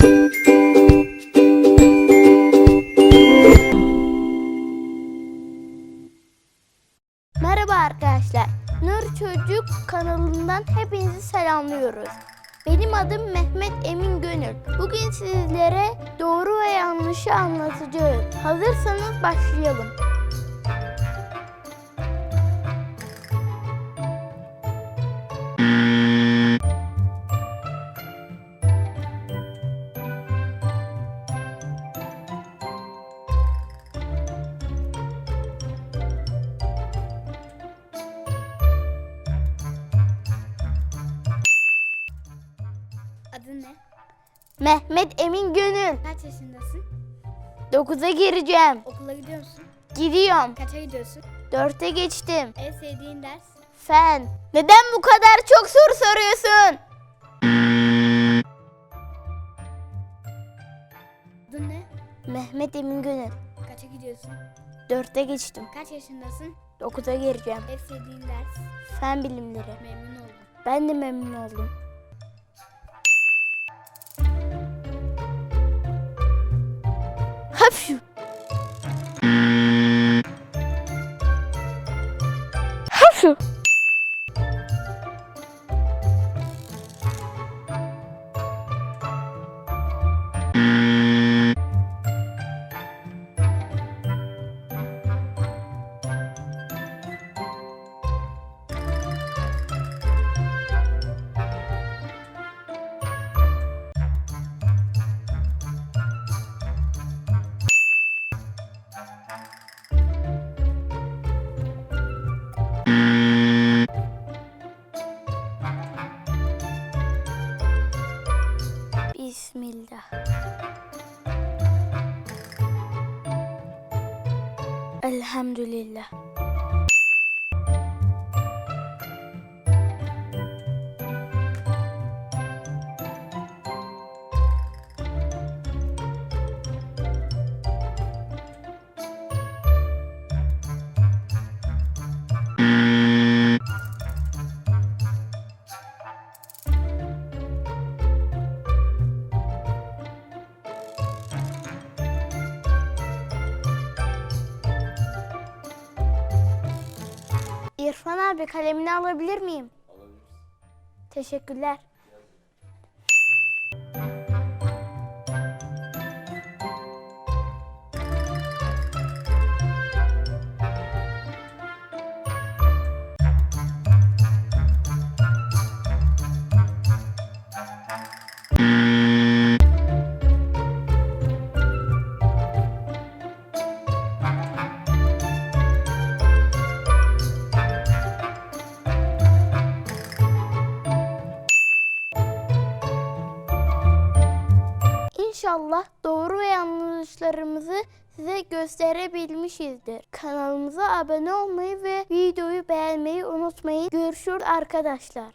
Merhaba arkadaşlar. Nur Çocuk kanalından hepinizi selamlıyoruz. Benim adım Mehmet Emin Gönül. Bugün sizlere doğru ve yanlışı anlatacağız. Hazırsanız başlayalım. Mehmet Emin Gönül. Kaç yaşındasın? 9'a gireceğim. Okula gidiyor musun? Gidiyorum. Kaça gidiyorsun? 4'e geçtim. En sevdiğin ders? Fen. Neden bu kadar çok soru soruyorsun? Adın ne? Mehmet Emin Gönül. Kaça gidiyorsun? 4'e geçtim. Kaç yaşındasın? 9'a gireceğim. En sevdiğin ders? Fen bilimleri. Memnun oldum. Ben de memnun oldum. trafiu. بسم الله. الحمد لله. İrfan abi kalemini alabilir miyim? Teşekkürler. İnşallah doğru ve yanlışlarımızı size gösterebilmişizdir. Kanalımıza abone olmayı ve videoyu beğenmeyi unutmayın. Görüşürüz arkadaşlar.